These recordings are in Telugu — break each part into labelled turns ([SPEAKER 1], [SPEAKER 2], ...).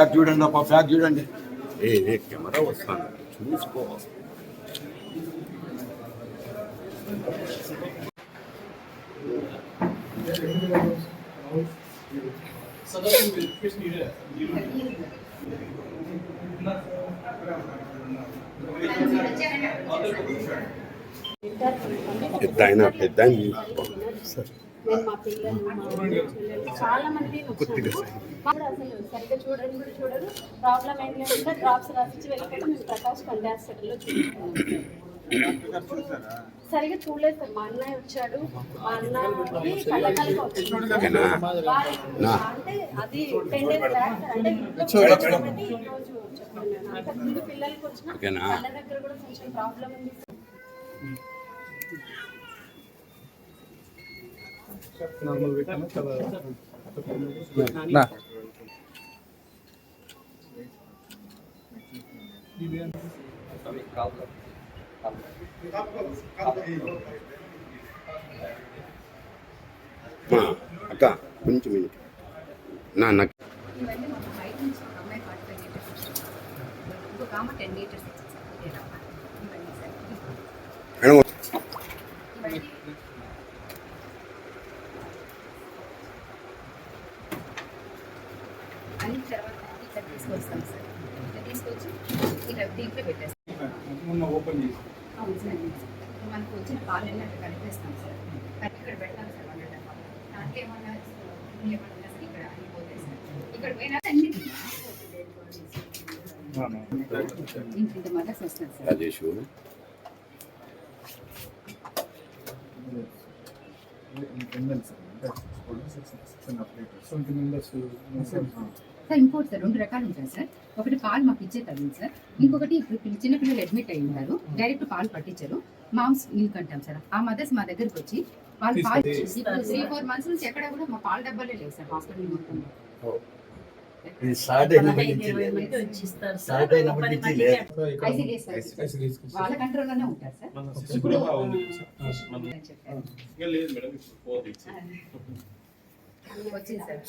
[SPEAKER 1] బ్యాగ్ చూడండి అప్ప బ్యాగ్ చూడండి. ఏ ఏ కెమెరా వస్తాను చూసుకో. పెద్ద ఆయన పెద్ద
[SPEAKER 2] నేను మా పిల్లలు మా చెల్లెలు చాలా మంది వచ్చాను అసలు సరిగ్గా చూడని కూడా చూడరు. ప్రాబ్లం ఏంటంటే డ్రాప్స్ రాసిచ్చి వెళ్ళిపోతే మేము ప్రకాష్ కంటి హాస్పిటల్లో చూపించాము. సరిగా చూడలేదు సార్. మా అన్నయ్య వచ్చాడు. మా అన్నకి కళ్ళకలగా వచ్చింది
[SPEAKER 1] ఓకేనా? నా.
[SPEAKER 2] అంటే అది టెన్ డేస్ బ్యాక్ అంటే ఇంట్లో కూర్చోబెట్టి ఈ రోజు చెప్పాను నేను. అంతకుముందు పిల్లలకి వచ్చిన? వాళ్ళ దగ్గర కూడా కొంచెం ప్రాబ్లం ఉంది
[SPEAKER 3] నార్మల్ పెట్టాను చాలా
[SPEAKER 1] మా అక్క కొంచెం మినిట్ నా నాకు
[SPEAKER 4] ఇవన్నీ మాకు బయట నుంచి ఒక అమ్మాయి ఫార్టీ ఫైవ్ లీటర్స్ ఇస్తుంది ఇంకొక ఆమె టెన్ లీటర్స్ ఇచ్చింది సార్. ఇదే రమ్మ. ఇవన్నీ సార్
[SPEAKER 1] మేడం
[SPEAKER 4] ఇవన్నీ అన్ని తర్వాత ఇట్లా తీసుకొస్తాం సార్ ఇట్లా తీసుకొచ్చి ఇట్లా దీంట్లో పెట్టేస్తాం
[SPEAKER 3] ఓపెన్ చేసి
[SPEAKER 4] అవును సార్ మనకు వచ్చిన పాలన్నీ అట్లా కలిపేస్తాం సార్ ఇక్కడ పెడతాం సార్ వంద డబ్బాలు దాంట్లో ఏమన్నా ఏమన్నా సరే ఇక్కడ అయిపోతాయి సార్ ఇక్కడ పోయినా అన్ని ఇంత మదర్స్ వస్తుంది sir
[SPEAKER 1] Rajesh
[SPEAKER 3] twenty members
[SPEAKER 4] sir ఇంకోటి సార్ రెండు రకాలు ఉంటాయి సార్. ఒకటి పాలు మాకు ఇచ్చే తగ్గింది సార్. ఇంకొకటి ఇప్పుడు పిల్ల- చిన్న పిల్లలు అడ్మిట్ అయి ఉన్నారు. డైరెక్ట్ పాలు పట్టించారు. మామ్స్ మిల్క్ అంటాం సార్. ఆ మదర్స్ మా దగ్గరకు వచ్చి వాళ్ళు పాలు త్రీ ఫోర్ మంత్స్ నుంచి ఎక్కడ కూడా మా పాల డబ్బాలే లేవు సార్ హాస్పిటల్ మొత్తం. సార్. వాళ్ళ కంట్రోల్లోనే ఉంటారు సార్. వచ్చింది సార్.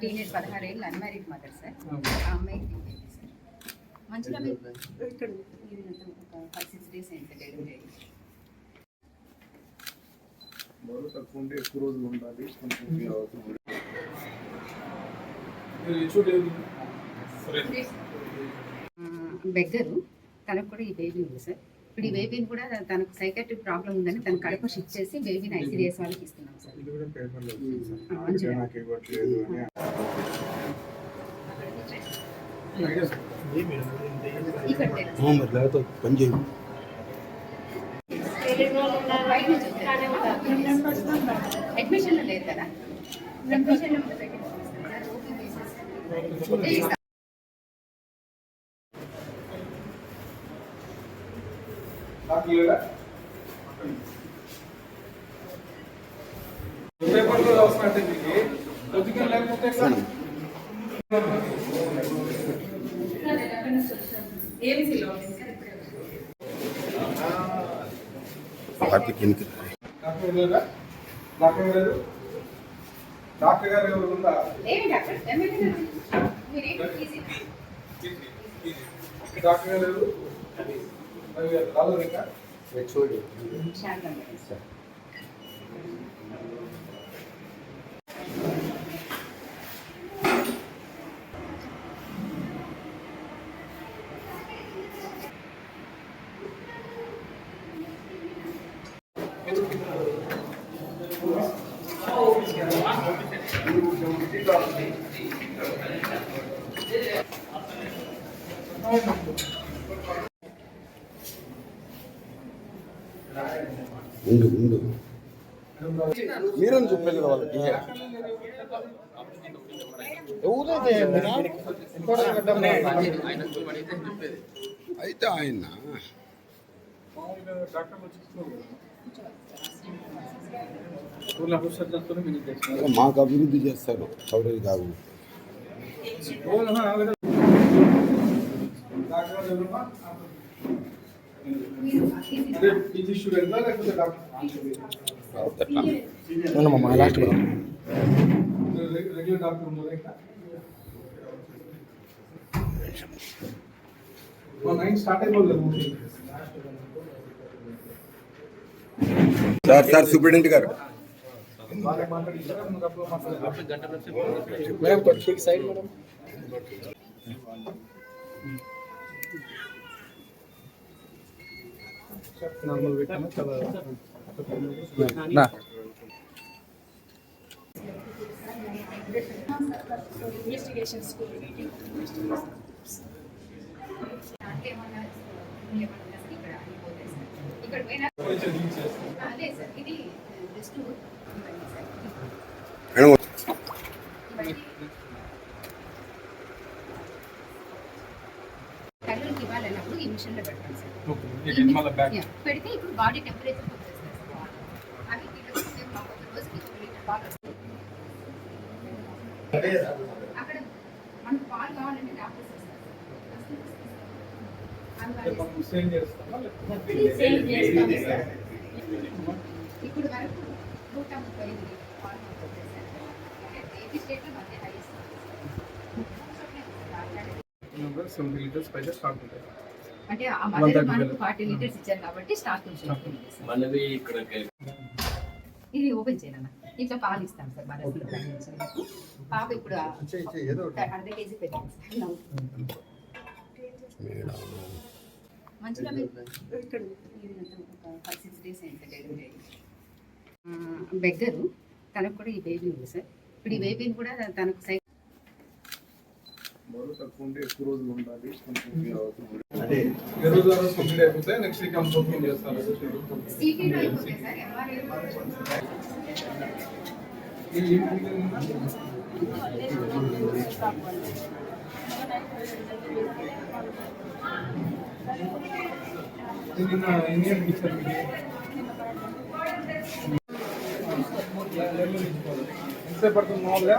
[SPEAKER 4] టీనేజ్ పదహారు ఏళ్ళు అన్మ్యారీడ్ మదర్ సార్ ఆ అమ్మాయి సార్ మంచిగా ఇక్కడ ఒక ఫైవ్ సిక్స్ డేస్ అయింది సార్ డెలివరీ అయ్యి?
[SPEAKER 3] బరువు తక్కువ ఉంటే ఎక్కువ రోజులు ఉండాలి. కొంచెం feel అవుతుంది. మీరు చూడలేదు సరే
[SPEAKER 4] బెగ్గరు తనకు కూడా ఈ బేబీ ఉంది సార్ ఇప్పుడు ఈ బేబీని కూడా తనకు సైకాట్రిక్ ప్రాబ్లం ఉందని తన కడప షిఫ్ట్ చేసి బేబీని ఐసీడీఎస్ వాళ్ళకి ఇస్తున్నాం సార్.
[SPEAKER 3] ఇది కూడా పేపర్లో వచ్చింది సార్.
[SPEAKER 4] ఆ,
[SPEAKER 3] అందుకే
[SPEAKER 4] మంచిగా.
[SPEAKER 3] నాకు ఇవ్వట్లేదు అని
[SPEAKER 4] ఇక్కడ
[SPEAKER 1] మరి లేకపోతే పని చేయి
[SPEAKER 4] బయట నుంచి అడ్మిషన్లో లేదు కదా అడ్మిషన్లో ఉంటే పెట్టేసి ఇస్తాం.
[SPEAKER 3] నాకు లేదా? పేపర్లో రాసినట్టే మీకు. కొద్దిగా లేకపోతే డాక్టర్ లేదా? లేదు గారు ఎవరు ఉందా?
[SPEAKER 4] డాక్టర్? గారు? మీరేం ఈజీ
[SPEAKER 3] డాక్టర్ గారు ఎవరు రవి గారు రాలేదు ఇంకా
[SPEAKER 4] శాంతం గారు.
[SPEAKER 1] ఉండు ఉండు. మీరని చెప్పలేదు వాళ్ళకి? అయితే ఆయన.
[SPEAKER 3] చేస్తూనే మీకు
[SPEAKER 1] అభివృద్ధి చేస్తారు చౌదరి కాదు.
[SPEAKER 3] Doctor doctor
[SPEAKER 1] last
[SPEAKER 3] regular doctor ఉన్నారా
[SPEAKER 1] సార్ సార్ సూపరింటెండెంట్ గారు
[SPEAKER 3] మేడం కొంచెం సైడ్ మేడం నార్మల్ చాలా నా
[SPEAKER 4] ఇక్కడ పోయినా
[SPEAKER 3] కొంచెం రీచ్ చేస్తాను
[SPEAKER 4] అదే సార్ ఇది జస్ట్ ఇవన్నీ సార్
[SPEAKER 1] మేడం
[SPEAKER 4] ఇవన్నీ కళ్ళకి ఇవ్వాలన్నప్పుడు ఈ మిషన్లో పెడతాం సార్
[SPEAKER 3] ఓకే మళ్ళీ బ్యాక్
[SPEAKER 4] యా, పెడితే ఇప్పుడు బాడీ టెంపరేచర్ వచ్చేస్తుంది సార్ అవి కిలోకి మాకు ఒక రోజుకి ఒక లీటర్ పాలు వస్తుంది. అక్కడ మనకు పాలు కావాలంటే డాక్టర్స్ ఇప్పుడు వరకు నూట ముప్పై ఎనిమిది పాలు ఏపీ స్టేట్లో మధ్య హైయెస్ట్
[SPEAKER 3] లీటర్స్ పైన స్టార్ట్ ఉంటాయి
[SPEAKER 4] అంటే ఆ మనకు
[SPEAKER 3] kilos.
[SPEAKER 4] ఫార్టీ లీటర్స్ ఇచ్చారు కాబట్టి స్టాక్
[SPEAKER 5] ఇక్కడ
[SPEAKER 4] ఇది ఓపెన్ చేయనన్న ఇట్లా పాలు ఇస్తాం సార్ మన పాప ఇప్పుడు అర్ధ కేజీ పెట్టాను సార్. మంచిగా ఇక్కడ ఫైవ్ సిక్స్ డేస్ అయింది డెలివరీ అయ్యి బెగ్గరు తనకు కూడా ఈ బేబీ ఉంది సార్. ఇప్పుడు ఈ బేబీని కూడా తనకు సై
[SPEAKER 3] బరువు తక్కువ ఉంటే ఎక్కువ రోజులు ఉండాలి.
[SPEAKER 5] అదే.
[SPEAKER 3] రోజు కంప్లీట్ అయిపోతే నెక్స్ట్ వీక్ అంతా ఓపెన్ చేస్తారు నిన్న ఇచ్చారు మీకు? ఎంతసేపు పడుతుంది మామూలుగా?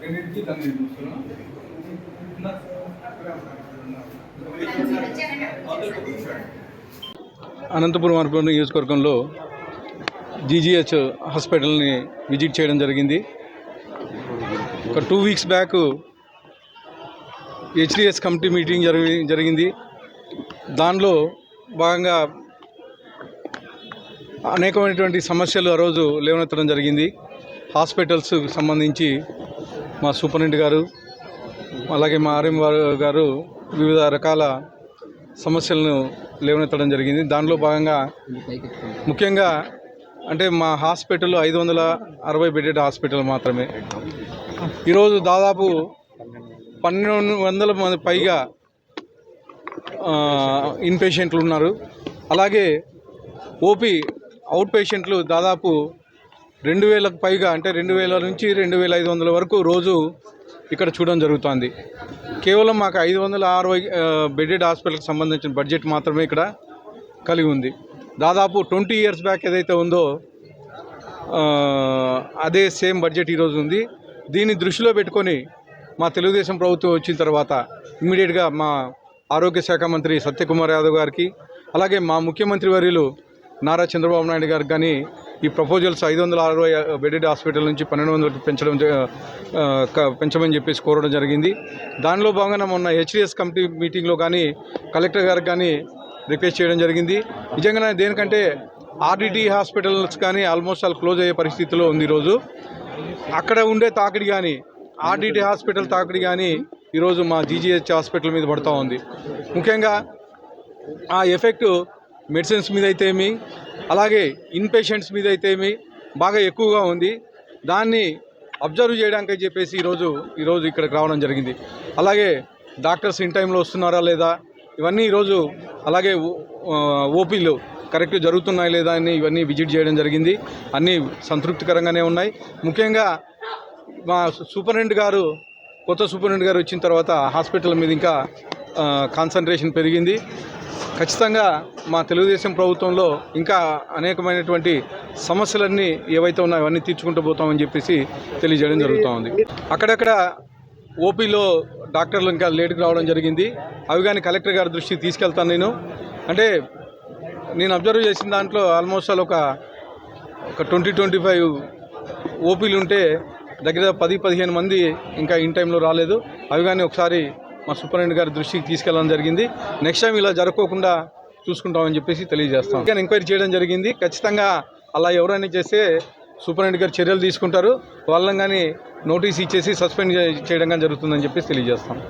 [SPEAKER 3] రెండింటికి దాన్ని చూస్తున్నా అనంతపురం అర్బన్ నియోజకవర్గంలో జీజీహెచ్ హాస్పిటల్ని విజిట్ చేయడం జరిగింది. ఒక two weeks back HDS committee meeting జరిగి జరిగింది. దానిలో భాగంగా అనేకమైనటువంటి సమస్యలు ఆ రోజు లేవనెత్తడం జరిగింది. హాస్పిటల్స్ సంబంధించి మా సూపరింటెండెంట్ గారు అలాగే మా ఆర్ఎం గారు వివిధ రకాల సమస్యలను లేవనెత్తడం జరిగింది. దానిలో భాగంగా ముఖ్యంగా అంటే మా హాస్పిటల్ ఐదు వందల అరవై బెడెడ్ హాస్పిటల్ మాత్రమే. ఈరోజు దాదాపు పన్నెండు వందల మంది పైగా ఇన్ పేషెంట్లు ఉన్నారు. అలాగే ఓపీ అవుట్ పేషెంట్లు దాదాపు రెండు వేలకు పైగా అంటే రెండు వేల నుంచి రెండు వేల ఐదు వందల వరకు రోజు ఇక్కడ చూడడం జరుగుతోంది. కేవలం మాకు ఐదు వందల అరవై బెడెడ్ హాస్పిటల్కి సంబంధించిన బడ్జెట్ మాత్రమే ఇక్కడ కలిగి ఉంది. దాదాపు ట్వంటీ ఇయర్స్ బ్యాక్ ఏదైతే ఉందో అదే సేమ్ బడ్జెట్ ఈరోజు ఉంది. దీన్ని దృష్టిలో పెట్టుకొని మా తెలుగుదేశం ప్రభుత్వం వచ్చిన తర్వాత ఇమ్మీడియట్గా మా ఆరోగ్య శాఖ మంత్రి సత్యకుమార్ యాదవ్ గారికి అలాగే మా ముఖ్యమంత్రి వర్యులు నారా చంద్రబాబు నాయుడు గారికి కానీ ఈ ప్రపోజల్స్ ఐదు వందల అరవై బెడెడ్ హాస్పిటల్ నుంచి పన్నెండు వందలకు పెంచడం పెంచమని చెప్పేసి కోరడం జరిగింది. దానిలో భాగంగా మొన్న హెచ్డిఎస్ కమిటీ మీటింగ్లో కానీ కలెక్టర్ గారికి కానీ రిక్వెస్ట్ చేయడం జరిగింది. నిజంగానే దేనికంటే ఆర్డిటి హాస్పిటల్స్ కానీ ఆల్మోస్ట్ ఆల్ క్లోజ్ అయ్యే పరిస్థితిలో ఉంది ఈరోజు. అక్కడ ఉండే తాకిడి కానీ ఆర్డిటి హాస్పిటల్ తాకిడి కానీ ఈరోజు మా జీజీహెచ్ హాస్పిటల్ మీద పడుతూ ఉంది. ముఖ్యంగా ఆ ఎఫెక్ట్ మెడిసిన్స్ మీద అయితే ఏమి అలాగే ఇన్ పేషెంట్స్ మీద అయితే ఏమి బాగా ఎక్కువగా ఉంది. దాన్ని అబ్జర్వ్ చేయడానికి చెప్పేసి ఈరోజు ఈరోజు ఇక్కడికి రావడం జరిగింది. అలాగే డాక్టర్స్ ఇన్ టైంలో వస్తున్నారా లేదా ఇవన్నీ ఈరోజు అలాగే ఓపీలు కరెక్ట్ జరుగుతున్నాయి లేదా అని ఇవన్నీ విజిట్ చేయడం జరిగింది. అన్నీ సంతృప్తికరంగానే ఉన్నాయి. ముఖ్యంగా మా సూపరింటెండెంట్ గారు కొత్త సూపరింటెండెంట్ గారు వచ్చిన తర్వాత హాస్పిటల్ మీద ఇంకా కాన్సన్ట్రేషన్ పెరిగింది. ఖచ్చితంగా మా తెలుగుదేశం ప్రభుత్వంలో ఇంకా అనేకమైనటువంటి సమస్యలన్నీ ఏవైతే ఉన్నాయో అవన్నీ తీర్చుకుంటూ పోతామని చెప్పేసి తెలియజేయడం జరుగుతూ ఉంది. అక్కడక్కడ ఓపీలో డాక్టర్లు ఇంకా లేట్కి రావడం జరిగింది. అవి కానీ కలెక్టర్ గారి దృష్టికి తీసుకెళ్తాను నేను. అంటే నేను అబ్జర్వ్ చేసిన దాంట్లో ఆల్మోస్ట్ ఆల్ ఒక ఒక ట్వంటీ ట్వంటీ ఫైవ్ ఓపీలు ఉంటే దగ్గర పది పదిహేను మంది ఇంకా ఇన్ టైంలో రాలేదు. అవి కానీ ఒకసారి మా సూపరింటెండెంట్ గారి దృష్టికి తీసుకెళ్ళడం జరిగింది. నెక్స్ట్ టైం ఇలా జరగకోకుండా చూసుకుంటామని చెప్పేసి తెలియజేస్తాం. ఇంకా ఎంక్వైరీ చేయడం జరిగింది. ఖచ్చితంగా అలా ఎవరైనా చేస్తే సూపరింటెండెంట్ గారు చర్యలు తీసుకుంటారు. వాళ్ళని కానీ నోటీస్ ఇచ్చేసి సస్పెండ్ చే- చేయడం కానీ జరుగుతుందని చెప్పేసి తెలియజేస్తాం.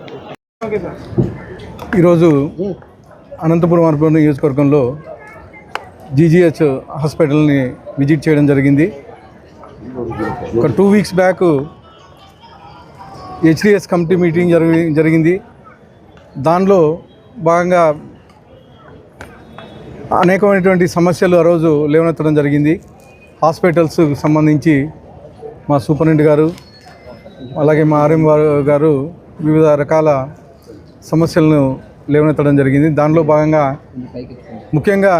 [SPEAKER 3] ఈరోజు అనంతపురం అర్బన్ నియోజకవర్గంలో జీజీహెచ్ హాస్పిటల్ని విజిట్ చేయడం జరిగింది. ఒక two weeks back HDS committee meeting జరిగి జరిగింది. దానిలో భాగంగా అనేకమైనటువంటి సమస్యలు ఆ రోజు లేవనెత్తడం జరిగింది. హాస్పిటల్స్ సంబంధించి మా సూపరింటెండెంట్ గారు అలాగే మా ఆర్ఎం గారు వివిధ రకాల సమస్యలను లేవనెత్తడం జరిగింది. దానిలో భాగంగా ముఖ్యంగా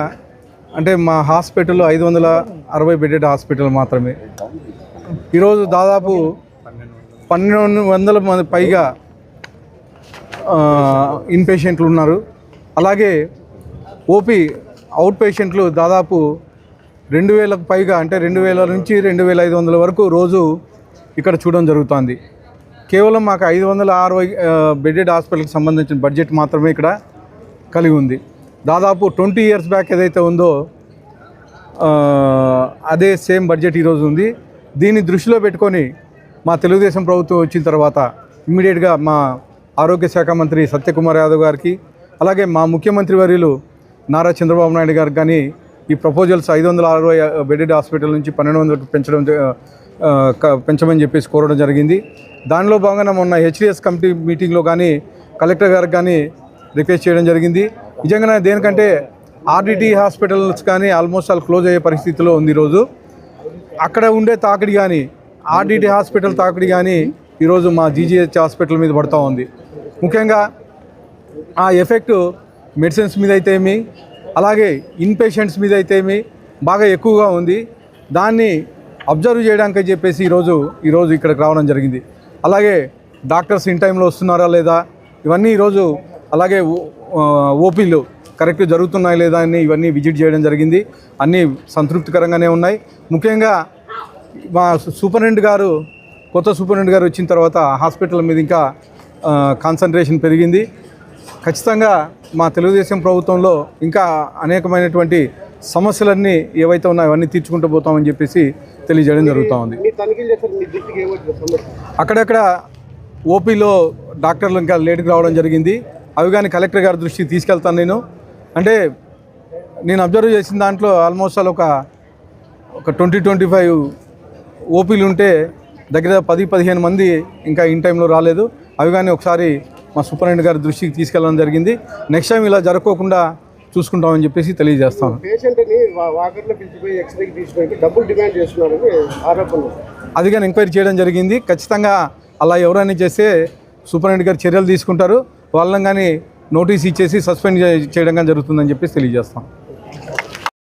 [SPEAKER 3] అంటే మా హాస్పిటల్ ఐదు వందల అరవై బెడెడ్ హాస్పిటల్ మాత్రమే. ఈరోజు దాదాపు పన్నెండు వందల మంది పైగా ఇన్ పేషెంట్లు ఉన్నారు. అలాగే ఓపీ అవుట్ పేషెంట్లు దాదాపు రెండు వేలకు పైగా అంటే రెండు వేల నుంచి రెండు వేల ఐదు వందల వరకు రోజు ఇక్కడ చూడడం జరుగుతుంది. కేవలం మాకు ఐదు వందల అరవై బెడెడ్ హాస్పిటల్కి సంబంధించిన బడ్జెట్ మాత్రమే ఇక్కడ కలిగి ఉంది. దాదాపు ట్వంటీ ఇయర్స్ బ్యాక్ ఏదైతే ఉందో అదే సేమ్ బడ్జెట్ ఈరోజు ఉంది. దీన్ని దృష్టిలో పెట్టుకొని మా తెలుగుదేశం ప్రభుత్వం వచ్చిన తర్వాత ఇమ్మీడియట్గా మా ఆరోగ్య శాఖ మంత్రి సత్యకుమార్ యాదవ్ గారికి అలాగే మా ముఖ్యమంత్రి వర్యులు నారా చంద్రబాబు నాయుడు గారికి కానీ ఈ ప్రపోజల్స్ ఐదు వందల అరవై బెడెడ్ హాస్పిటల్ నుంచి పన్నెండు వందలకు పెంచడం పెంచమని చెప్పేసి కోరడం జరిగింది. దానిలో భాగంగా మొన్న హెచ్డిఎస్ కమిటీ మీటింగ్లో కానీ కలెక్టర్ గారికి కానీ రిక్వెస్ట్ చేయడం జరిగింది. నిజంగానే దేనికంటే ఆర్డిటి హాస్పిటల్స్ కానీ ఆల్మోస్ట్ ఆల్ క్లోజ్ అయ్యే పరిస్థితిలో ఉంది ఈరోజు. అక్కడ ఉండే తాకిడి కానీ ఆర్డిటి హాస్పిటల్ తాకిడి కానీ ఈరోజు మా జీజీహెచ్ హాస్పిటల్ మీద పడుతూ ఉంది. ముఖ్యంగా ఆ ఎఫెక్ట్ మెడిసిన్స్ మీద అయితే ఏమి అలాగే ఇన్ పేషెంట్స్ మీద అయితే ఏమి బాగా ఎక్కువగా ఉంది. దాన్ని అబ్జర్వ్ చేయడానికి చెప్పేసి ఈరోజు ఈరోజు ఇక్కడికి రావడం జరిగింది. అలాగే డాక్టర్స్ ఇన్ టైంలో వస్తున్నారా లేదా ఇవన్నీ ఈరోజు అలాగే ఓపీలు కరెక్ట్ జరుగుతున్నాయి లేదా అని ఇవన్నీ విజిట్ చేయడం జరిగింది. అన్నీ సంతృప్తికరంగానే ఉన్నాయి. ముఖ్యంగా మా సూపరింటెండెంట్ గారు కొత్త సూపరింటెండెంట్ గారు వచ్చిన తర్వాత హాస్పిటల్ మీద ఇంకా కాన్సన్ట్రేషన్ పెరిగింది. ఖచ్చితంగా మా తెలుగుదేశం ప్రభుత్వంలో ఇంకా అనేకమైనటువంటి సమస్యలన్నీ ఏవైతే ఉన్నాయో అవన్నీ తీర్చుకుంటూ పోతామని చెప్పేసి తెలియజేయడం జరుగుతూ ఉంది. అక్కడక్కడ ఓపీలో డాక్టర్లు ఇంకా లేట్కి రావడం జరిగింది. అవి కానీ కలెక్టర్ గారి దృష్టికి తీసుకెళ్తాను నేను. అంటే నేను అబ్జర్వ్ చేసిన దాంట్లో ఆల్మోస్ట్ ఆల్ ఒక ఒక ట్వంటీ ట్వంటీ ఫైవ్ ఓపీలు ఉంటే దగ్గర పది పదిహేను మంది ఇంకా ఇన్ టైంలో రాలేదు. అవి కానీ ఒకసారి మా సూపరింటెండెంట్ గారి దృష్టికి తీసుకెళ్ళడం జరిగింది. నెక్స్ట్ టైం ఇలా జరగకోకుండా చూసుకుంటామని చెప్పేసి
[SPEAKER 6] ఆరోపణలు
[SPEAKER 3] అది కానీ ఎంక్వైరీ చేయడం జరిగింది. ఖచ్చితంగా అలా ఎవరైనా చేస్తే సూపరింటెండెంట్ గారు చర్యలు తీసుకుంటారు. వాళ్ళని కానీ నోటీస్ ఇచ్చేసి సస్పెండ్ చేయడం కానీ జరుగుతుందని చెప్పేసి తెలియజేస్తాం.